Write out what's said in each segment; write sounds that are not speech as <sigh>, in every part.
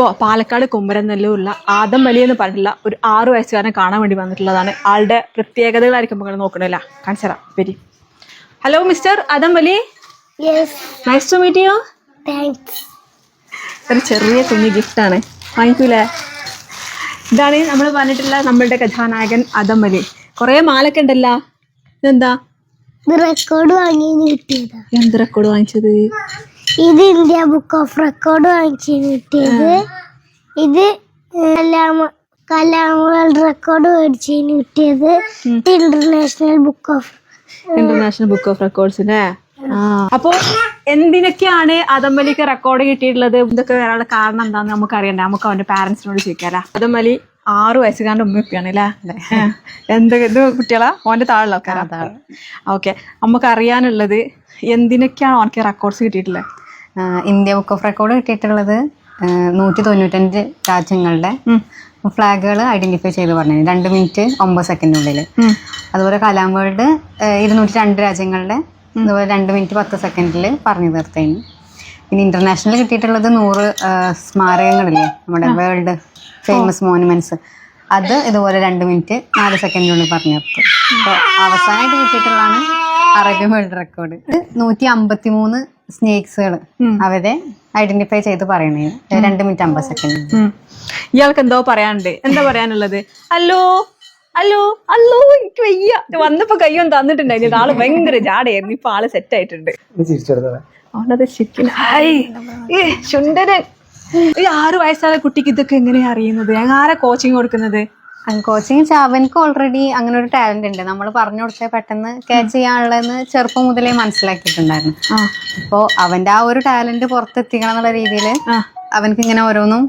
നമ്മളിപ്പോ പാലക്കാട് കുമരനെല്ലൂരിലുള്ള ആദം വലി എന്ന് പറഞ്ഞിട്ടുള്ള ഒരു ആറു വയസ്സുകാരനെ കാണാൻ വേണ്ടി വന്നിട്ടുള്ളതാണ്. ആളുടെ പ്രത്യേകതകളായിരിക്കും നിങ്ങൾ നോക്കണില്ല? കാണിച്ചറ വരി. Hello mister Adam very nice to meet you. ഒരു ചെറിയ കുഞ്ഞു ഗിഫ്റ്റാണ് വാങ്ങിക്കൂലേ? ഇതാണ് നമ്മൾ പറഞ്ഞിട്ടുള്ള നമ്മളുടെ കഥാനായകൻ ആദം വലി കുറേ മാലൊക്കെ ഉണ്ടല്ലോ. ഇതെന്താ? ഇത് റെക്കോർഡ് വാങ്ങി എന്ത് റെക്കോർഡ് വാങ്ങിച്ചത്? ഇത് ഇന്ത്യ ബുക്ക് ഓഫ് റെക്കോർഡ് വാങ്ങിച്ചു കിട്ടിയത്. ഇത് കലാമ കലാം വേൾഡ് റെക്കോർഡ് മേടിച്ചു കിട്ടിയത്. ഇത് international book of international book of റെക്കോർഡ്സിനെ അപ്പോ എന്തിനൊക്കെയാണ് അതമ്മലിക്ക് റെക്കോർഡ് കിട്ടിയിട്ടുള്ളത്? ഇതൊക്കെ വരാനുള്ള കാരണം എന്താന്ന് നമുക്ക് അറിയണ്ടേ നമുക്ക് അവന്റെ പാരന്റ്സിനോട് ചോദിക്കാലോ. അതമ്മലി ആറു വയസ്സുകാരന്റെ ഉമ്മയൊക്കെയാണ് അല്ലേ എന്ത് ഇത് കുട്ടികളാ? ഓന്റെ താഴെയുള്ള ആൾക്കാരാ? ഓക്കെ. നമുക്ക് അറിയാനുള്ളത് എന്തിനൊക്കെയാണ് ഓനക്ക് റെക്കോർഡ്സ് കിട്ടിയിട്ടുള്ളത്? ഇന്ത്യ ബുക്ക് ഓഫ് റെക്കോർഡ് കിട്ടിയിട്ടുള്ളത് നൂറ്റി തൊണ്ണൂറ്റഞ്ച് രാജ്യങ്ങളുടെ ഫ്ലാഗുകൾ ഐഡന്റിഫൈ ചെയ്ത് പറഞ്ഞു രണ്ട് മിനിറ്റ് ഒമ്പത് സെക്കൻഡിനുള്ളിൽ അതുപോലെ കലാം വേൾഡ് ഇരുന്നൂറ്റി രണ്ട് രാജ്യങ്ങളുടെ അതുപോലെ രണ്ട് മിനിറ്റ് പത്ത് സെക്കൻഡിൽ പറഞ്ഞു തീർത്തേന് പിന്നെ ഇന്റർനാഷണൽ കിട്ടിയിട്ടുള്ളത് നൂറ് സ്മാരകങ്ങളില്ലേ? നമ്മുടെ വേൾഡ് ഫേമസ് മോണുമെന്റ്സ് അത് ഇതുപോലെ രണ്ട് മിനിറ്റ് നാല് സെക്കൻഡിനുള്ളിൽ പറഞ്ഞു തീർത്തു. അപ്പോൾ അവസാനമായിട്ട് കിട്ടിയിട്ടുള്ളതാണ് അറേബ്യൻ വേൾഡ് റെക്കോർഡ്. നൂറ്റി അമ്പത്തി മൂന്ന് സ്നേക്സുകൾ അവരെ ഐഡന്റിഫൈ ചെയ്ത് പറയണേ. രണ്ട് മിനിറ്റ് അമ്പത് സെക്കൻഡ്. ഇയാൾക്ക് എന്തോ പറയാനുണ്ട്. എന്താ പറയാനുള്ളത്? അല്ലോ അല്ലോ അല്ലോ എനിക്ക് വയ്യ. വന്നപ്പോ കയ്യൊന്നും തന്നിട്ടുണ്ടായിരുന്നു ആൾ ഭയങ്കര ജാടയായിരുന്നു. ഇപ്പൊ ആൾ സെറ്റ് ആയിട്ടുണ്ട്. അവനത് ശരിക്കും ഹായ്. ഏ ശുണ്ടരൻ ഈ ആറ് വയസ്സായ കുട്ടിക്ക് ഇതൊക്കെ എങ്ങനെയാ അറിയുന്നത്? ഞാൻ ആരാ കോച്ചിങ് കൊടുക്കുന്നത്? കോച്ചിങ് അവനക്ക് ഓൾറെഡി അങ്ങനെ ഒരു ടാലന്റ് ഉണ്ട്. നമ്മൾ പറഞ്ഞു കൊടുത്താൽ പെട്ടെന്ന് ക്യാച്ച് ചെയ്യാനുള്ളതെന്ന് ചെറുപ്പം മുതലേ മനസ്സിലാക്കിയിട്ടുണ്ടായിരുന്നു. അപ്പോ അപ്പോൾ അവന്റെ ആ ഒരു ടാലന്റ് പുറത്തെത്തിക്കണം എന്നുള്ള രീതിയിൽ. അവനക്ക് ഇങ്ങനെ ഓരോന്നും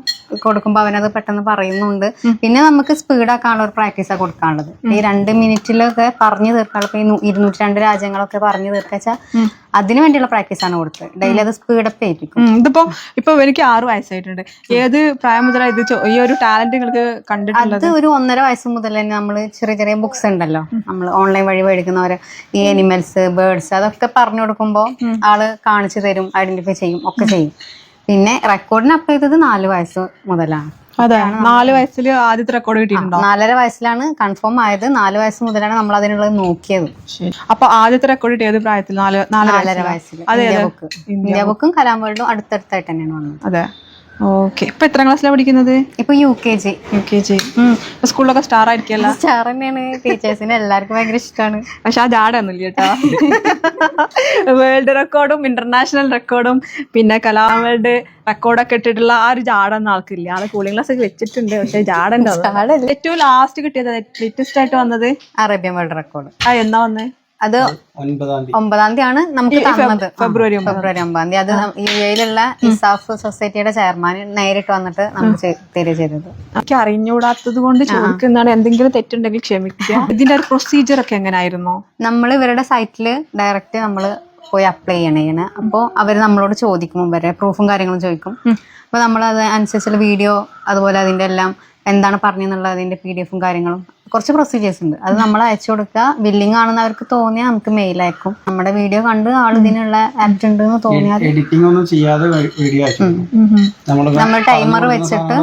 കൊടുക്കുമ്പോൾ അവനത് പെട്ടെന്ന് പറയുന്നുണ്ട്. പിന്നെ നമുക്ക് സ്പീഡാക്കാനുള്ള ഒരു പ്രാക്ടീസാണ് കൊടുക്കാനുള്ളത്. ഈ രണ്ട് മിനിറ്റിലൊക്കെ പറഞ്ഞു തീർക്കാനുള്ള ഇരുന്നൂറ്റി രണ്ട് രാജ്യങ്ങളൊക്കെ പറഞ്ഞു തീർക്കാച്ചാൽ അതിനു വേണ്ടിയുള്ള പ്രാക്ടീസ് ആണ് കൊടുത്തത്. ഡെയിലി അത് സ്പീഡപ്പ് ചെയ്യിപ്പിക്കും ഉം, ഇതിപ്പോ ഇപ്പൊ എനിക്ക് ആറ് വയസ്സായിട്ടുണ്ട്. ഏത് പ്രായം മുതലാ ഇത് ഈ ഒരു ടാലന്റ് നിങ്ങൾക്ക് കണ്ടിട്ടുള്ളത്? അത് ഒരു ഒന്നര വയസ്സ് മുതൽ തന്നെ നമ്മൾ ചെറിയ ചെറിയ ബുക്സ് ഉണ്ടല്ലോ. നമ്മൾ ഓൺലൈൻ വഴി മേടിക്കുന്നവര്. ഈ അനിമൽസ് ബേർഡ്സ് അതൊക്കെ പറഞ്ഞു കൊടുക്കുമ്പോൾ ആൾ കാണിച്ചു തരും ഐഡന്റിഫൈ ചെയ്യും ഒക്കെ ചെയ്യും. പിന്നെ റെക്കോർഡിന് അപ്പ് ചെയ്തത് നാല് വയസ്സ് മുതലാണ്. അതെ നാല് വയസ്സിൽ ആദ്യത്തെ റെക്കോർഡ് കിട്ടിയിട്ടുണ്ടോ? നാലര വയസ്സിലാണ് കൺഫേം ആയത്. നാല് വയസ്സ് മുതലാണ് നമ്മൾ അതിനുള്ളത് നോക്കിയത്. അപ്പൊ ആദ്യത്തെ റെക്കോർഡ് കിട്ടിയത് പ്രായത്തിൽ നാല് നാല് നാലര വയസ്സിൽ. ഇന്ത്യ ബുക്ക് ഇന്ത്യ ബുക്കും കലാം വേൾഡും അടുത്തടുത്തായിട്ട് തന്നെയാണ് വന്നത്. അതെ. ഓക്കെ ഇപ്പൊ എത്ര ക്ലാസ്സിലാണ് പഠിക്കുന്നത്? ഇപ്പൊ U K G U K G സ്കൂളിലൊക്കെ സ്റ്റാർ ആയിരിക്കല്ല സ്റ്റാർ തന്നെയാണ്. ടീച്ചേഴ്സിന് എല്ലാവർക്കും ഭയങ്കര ഇഷ്ടമാണ്. പക്ഷെ ആ ജാടൊന്നുമില്ല കേട്ടോ. വേൾഡ് റെക്കോർഡും ഇന്റർനാഷണൽ റെക്കോർഡും പിന്നെ കലാ വേൾഡ് റെക്കോർഡൊക്കെ ഇട്ടിട്ടുള്ള ആ ഒരു ജാടൊന്നും ആൾക്കില്ല. ആൾ കൂളിംഗ് ക്ലാസ് ഒക്കെ വെച്ചിട്ടുണ്ട്. പക്ഷെ ജാടണ്ടോ ഏറ്റവും ലാസ്റ്റ് കിട്ടിയത് ലേറ്റസ്റ്റ് ആയിട്ട് വന്നത്? അറേബ്യൻ വേൾഡ് റെക്കോർഡ് ആ എന്നാ വന്നേ? അത് ഒമ്പതാം തീയതി. ആണ് നമുക്ക് തന്നത്. ഫെബ്രുവരി ഒമ്പത്. ഫെബ്രുവരി ഒമ്പതാം തീയതി. അത് യു എയിലുള്ള ഇസാഫ് സൊസൈറ്റിയുടെ ചെയർമാൻ നേരിട്ട് വന്നിട്ട് നമുക്ക് തരിക ചെയ്തത് എനിക്ക് അറിഞ്ഞുകൂടാത്തത് കൊണ്ട് ചോദിക്കുന്നതാണ് എന്തെങ്കിലും തെറ്റുണ്ടെങ്കിൽ ക്ഷമിക്കുക. ഇതിന്റെ ഒരു പ്രൊസീജിയർ ഒക്കെ എങ്ങനെയായിരുന്നു നമ്മൾ ഇവരുടെ സൈറ്റിൽ ഡയറക്റ്റ് നമ്മൾ പോയി അപ്ലൈ ചെയ്യണേന് അപ്പോൾ അവർ നമ്മളോട് ചോദിക്കും വരെ പ്രൂഫും കാര്യങ്ങളും ചോദിക്കും. അപ്പോൾ നമ്മൾ അത് അനുസരിച്ചുള്ള വീഡിയോ അതുപോലെ അതിന്റെ എല്ലാം എന്താണ് പറഞ്ഞെന്നുള്ള അതിന്റെ പി ഡി എഫും കാര്യങ്ങളും കുറച്ച് പ്രൊസീജിയേഴ്സ് ഉണ്ട്. അത് നമ്മൾ അയച്ചു കൊടുക്കുക. ബില്ലിംഗ് ആണെന്ന് അവർക്ക് തോന്നിയാൽ നമുക്ക് മെയിൽ അയക്കും. നമ്മുടെ വീഡിയോ കണ്ട് ആൾ ഇതിനുള്ള ആപ്റ്റ് ഉണ്ട് എന്ന് തോന്നിയാൽ എഡിറ്റിംഗ് ഒന്നും ചെയ്യാതെ വീഡിയോ നമ്മൾ ടൈമർ വെച്ചിട്ട്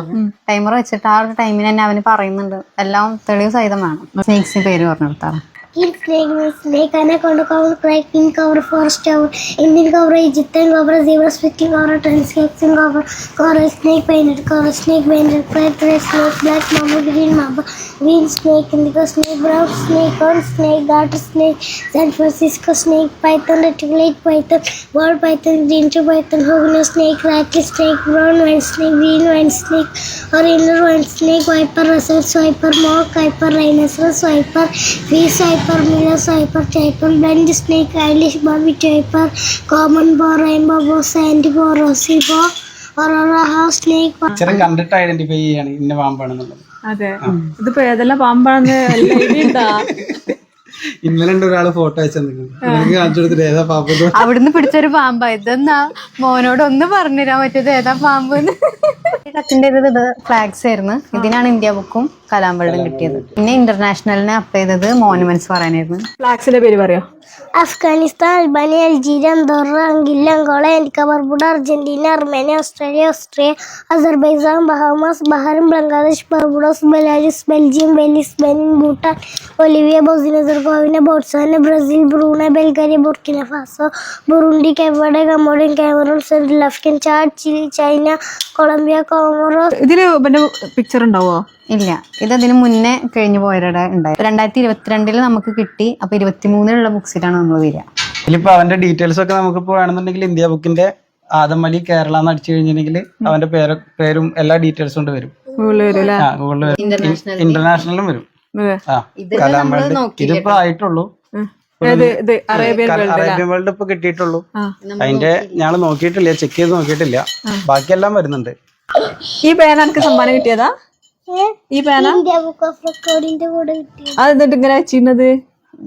ടൈമർ വെച്ചിട്ട് ആ ഒരു ടൈമിന് തന്നെ അവന് പറയുന്നുണ്ട്. എല്ലാം തെളിവ് സഹിതം വേണം സ്നേക്സിന് പേര് പറഞ്ഞു കൊടുത്താണ് ಇಲ್ಲಿ snake snake anaconda cover krait king cover forest cover Indian cover ಜಿತ್ತನ್ cover zebra spitting cover transcription cover cover snake ಪೈನೆಟ್ cover snake ಪೈನೆಟ್ krait red snake black mamba green mamba green snake indigo snake brown snake और snake garter snake San Francisco snake python reticulate python ball python green python hognose snake rattle snake brown vine snake green vine snake और yellow vine snake viper Russell स्वाइपर mock viper rhinoceros फ़ीस viper, viper, സൈപ്പർ diaper blind snake eyelash ബോബി diaper common boa rainbow boa sand boa rosy boa snake, കണ്ടിട്ട് identify ചെയ്യാണ് ഇന്ന പാമ്പാണെന്നുള്ളത്. അതെ. ഇതിപ്പോ ഏതെല്ലാം പാമ്പാണെന്ന്? ഇന്നലെ ഒരാൾ ഫോട്ടോ അയച്ചു അവിടുന്ന് പിടിച്ചൊരു പാമ്പാ. ഇതെന്നാ? മോനോട് ഒന്ന് പറഞ്ഞുതരാൻ പറ്റിയത് ഏതാ പാമ്പ് കത്തിന്റെ ഇത് ഫ്ലാഗ്സ് ആയിരുന്നു. ഇതിനാണ് ഇന്ത്യ ബുക്കും കലാം വേൾഡും കിട്ടിയത്. പിന്നെ ഇന്റർനാഷണലിനെ അപ്പ് ചെയ്തത് മോണുമെന്റ്സ് പറയാനായിരുന്നു. ഫ്ലാഗ്സിന്റെ പേര് പറയോ? Afghanistan Albania Algeria Andorra Anguilla Angola എനിക്ക് Barbuda Argentina Armenia Australia Austria Azerbaijan Bahamas Bahrain Bangladesh Barbados Belarus Belgium Belize Benin Bhutan Bolivia Bosnia and Herzegovina Botswana Brazil Brunei Bulgaria Burkina Faso Burundi Cape Verde Cambodian Cameroon Central African Chad Chile China Colombia Comoros ഇതിൽ picture ഉണ്ടാവോ? ഇല്ല. ഇത് അതിന് മുന്നേ കഴിഞ്ഞു പോയവരുടെ ഉണ്ടായി. രണ്ടായിരത്തി ഇരുപത്തിരണ്ടിൽ നമുക്ക് കിട്ടി. അപ്പൊ ഇരുപത്തിമൂന്നിലുള്ള ബുക്സിലാണ് നമ്മൾ വരിക. ഇനിയിപ്പോ അവന്റെ ഡീറ്റെയിൽസ് ഒക്കെ നമുക്ക് നമുക്കിപ്പോ വേണമെന്നുണ്ടെങ്കിൽ ഇന്ത്യ ബുക്കിന്റെ ആദം അലി കേരള എന്ന് അടിച്ചു കഴിഞ്ഞിട്ടുണ്ടെങ്കിൽ അവന്റെ പേര് പേരും എല്ലാ ഡീറ്റെയിൽസും കൊണ്ട് വരും. ഇന്റർനാഷണലും വരും ഇതിപ്പോ ആയിട്ടുള്ളൂ. അറേബ്യൻ വേൾഡ് ഇപ്പൊ കിട്ടിയിട്ടുള്ളൂ. അതിന്റെ ഞങ്ങൾ നോക്കിയിട്ടില്ല ചെക്ക് ചെയ്ത് നോക്കിയിട്ടില്ല. ബാക്കിയെല്ലാം വരുന്നുണ്ട്. ഈ പേന എനിക്ക് സമ്മാനം കിട്ടിയതാ? ഈ പേന? അത് എന്നിട്ട് ഇങ്ങനെ വെച്ചിരുന്നത് <laughs>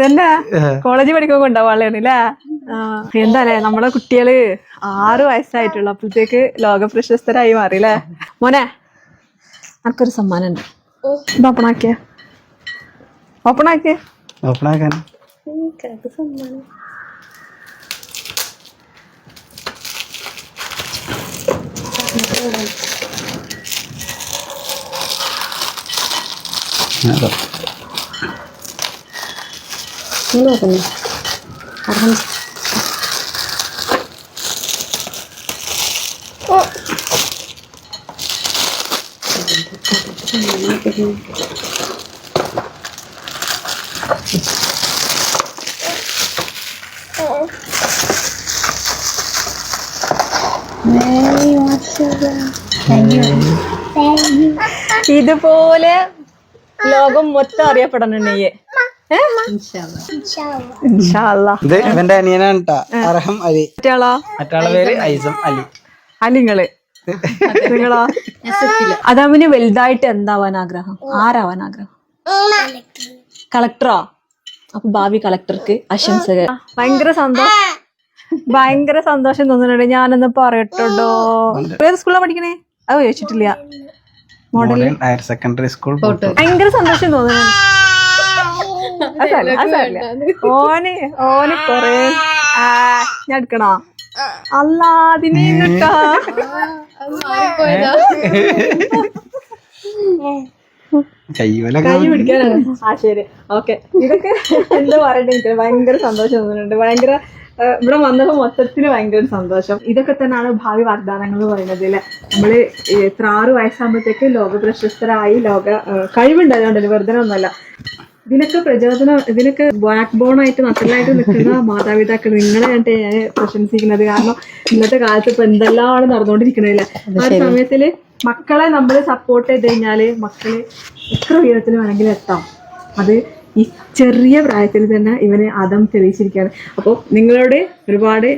തന്നെ? കോളേജ് പഠിക്കുമ്പോ ഉണ്ടാവാളാണ് അല്ലേ എന്താ അല്ലേ നമ്മളെ കുട്ടികൾ ആറ് വയസ്സായിട്ടുള്ള. അപ്പോഴത്തേക്ക് ലോക പ്രശസ്തരായി മാറി അല്ലേ മോനെ എനിക്കൊരു സമ്മാനം ഉണ്ട് ഇത് ഓപ്പൺ ആക്കിയ. ഓപ്പൺ ആക്കിയ. ഓപ്പൺ ആക്കാൻ. Natuloy. Ano? Ano ko na? Parang... Oh! Oh! Oh! ഇതുപോലെ ലോകം മൊത്തം അറിയപ്പെടണം ഇൻഷാല്ലാ ഇത് ഇവന്റെ അനിയനാണ് ട്ടാ. അർഹം അലി. മറ്റാളോ മറ്റാളെ പേര് ഐസം അലി. അലിങ്ങൾ. നിങ്ങളോ? അതവന് വലുതായിട്ട് എന്താവാൻ ആഗ്രഹം? ആരാവാൻ ആഗ്രഹം? കളക്ടറോ? അപ്പൊ ഭാവി കളക്ടർക്ക് ആശംസകൾ. ഭയങ്കര സന്തോഷം. ഭയങ്കര സന്തോഷം തോന്നുന്നുണ്ട്. ഞാനൊന്ന് പറയട്ടോ ഏത് സ്കൂളാ പഠിക്കണേ? അത് ചോദിച്ചിട്ടില്ല. മോഡൽ. ഹയർ സെക്കൻഡറി സ്കൂൾ ഭയങ്കര സന്തോഷം തോന്നുന്നുണ്ട്. ഓന് ഓന് കൊറേ ഞാൻ എടുക്കണോ? അല്ലാതിനെ പിടിക്കാനാണ്. ആ ശരി. ഓക്കെ. ഇതൊക്കെ എന്താ പറയണ്ടെങ്കിൽ എനിക്ക്? ഭയങ്കര സന്തോഷം തോന്നുന്നുണ്ട്. ഭയങ്കര ഇവിടെ വന്നത് മൊത്തത്തിൽ ഭയങ്കര സന്തോഷം. ഇതൊക്കെ തന്നെയാണ് ഭാവി വാഗ്ദാനങ്ങൾ എന്ന് പറയുന്നത് അല്ലെ? നമ്മൾ എത്ര ആറ് വയസ്സാകുമ്പോഴത്തേക്ക് ലോക പ്രശസ്തരായി ലോക ആ, കഴിവുണ്ട് അതുകൊണ്ടല്ലേ വെറുതെ ഒന്നല്ല ഇതിനൊക്കെ പ്രചോദനം ഇതിനൊക്കെ ബാക്ക് ബോൺ ആയിട്ട് നട്ടലായിട്ട് നിൽക്കുന്ന <laughs> മാതാപിതാക്കൾ നിങ്ങളെ ഞാൻ ഞാൻ പ്രശംസിക്കുന്നത് കാരണം ഇന്നത്തെ കാലത്ത് ഇപ്പൊ എന്തെല്ലാം നടന്നുകൊണ്ടിരിക്കണില്ല ആ സമയത്തിൽ മക്കളെ നമ്മൾ സപ്പോർട്ട് ചെയ്ത് കഴിഞ്ഞാൽ മക്കൾ എത്ര ഉയരത്തിൽ വേണമെങ്കിലും എത്താം. അത് ഈ ചെറിയ പ്രായത്തിൽ തന്നെ ഇവനെ അതം തെളിയിച്ചിരിക്കുകയാണ്. അപ്പോൾ നിങ്ങളോട് ഒരുപാട്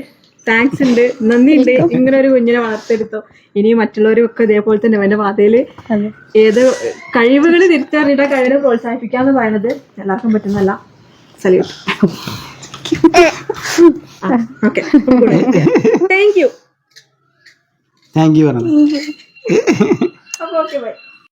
താങ്ക്സ് ഉണ്ട് നന്ദിയുണ്ട്. <laughs> ഇങ്ങനെ ഒരു കുഞ്ഞിനെ വളർത്തെടുത്തോ ഇനി മറ്റുള്ളവരും ഒക്കെ ഇതേപോലെ തന്നെ അവന്റെ പാതയിൽ ഏത് കഴിവുകൾ തിരിച്ചറിഞ്ഞിട്ട് ആ കഴിവിനെ പ്രോത്സാഹിപ്പിക്കാന്ന് പറയുന്നത് എല്ലാവർക്കും പറ്റുന്നല്ല salute okay thank you thank you okay bye